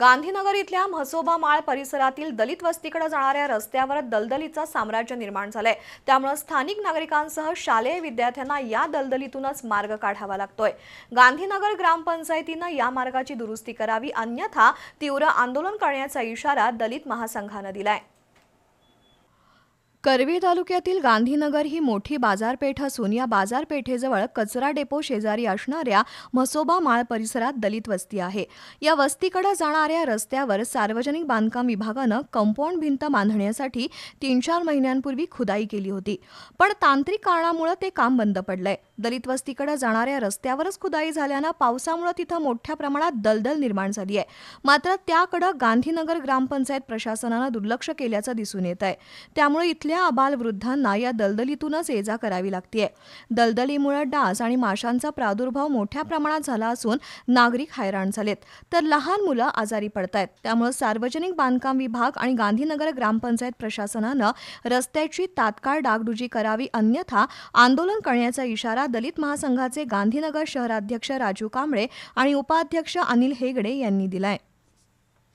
गांधीनगर इथल्या म्हसोबा माळ परिसरातील दलित वस्तीकडे जाणाऱ्या रस्त्यावर दलदलीचं साम्राज्य निर्माण झालंय. त्यामुळे स्थानिक नागरिकांसह शालेय विद्यार्थ्यांना या दलदलीतूनच मार्ग काढावा लागतोय. गांधीनगर ग्रामपंचायतीनं या मार्गाची दुरुस्ती करावी अन्यथा तीव्र आंदोलन करण्याचा इशारा दलित महासंघानं दिलाय. करवीर तालुक्यातील गांधीनगर ही मोठी बाजारपेठ असून या बाजारपेठेजवळ कचरा डेपो शेजारी असणाऱ्या म्हसोबा माळ परिसरात दलित वस्ती आहे. या वस्तीकडे जाणाऱ्या रस्त्यावर सार्वजनिक बांधकाम विभागानं कंपाऊंड भिंत बांधण्यासाठी तीन चार महिन्यांपूर्वी खुदाई केली होती. पण तांत्रिक कारणामुळे ते काम बंद पडलंय. दलित वस्तीकडे जाणाऱ्या रस्त्यावरच खुदाई झाल्यानं पावसामुळे तिथं मोठ्या प्रमाणात दलदल निर्माण झाली आहे. मात्र त्याकडं गांधीनगर ग्रामपंचायत प्रशासनानं दुर्लक्ष केल्याचं दिसून येत आहे. त्यामुळे इथल्या आबालवृद्धांना या दलदलीतूनच ये जा करावी लागतीये. दलदलीमुळे डास आणि माशांचा प्रादुर्भाव मोठ्या प्रमाणात झाला असून नागरिक हैराण झालेत. तर लहान मुलं आजारी पडतायत. त्यामुळे सार्वजनिक बांधकाम विभाग आणि गांधीनगर ग्रामपंचायत प्रशासनानं रस्त्याची तात्काळ डागडुजी करावी अन्यथा आंदोलन करण्याचा इशारा दलित महासंघाचे गांधीनगर शहराध्यक्ष राजू कांबळे आणि उपाध्यक्ष अनिल हेगडे यांनी दिलाय.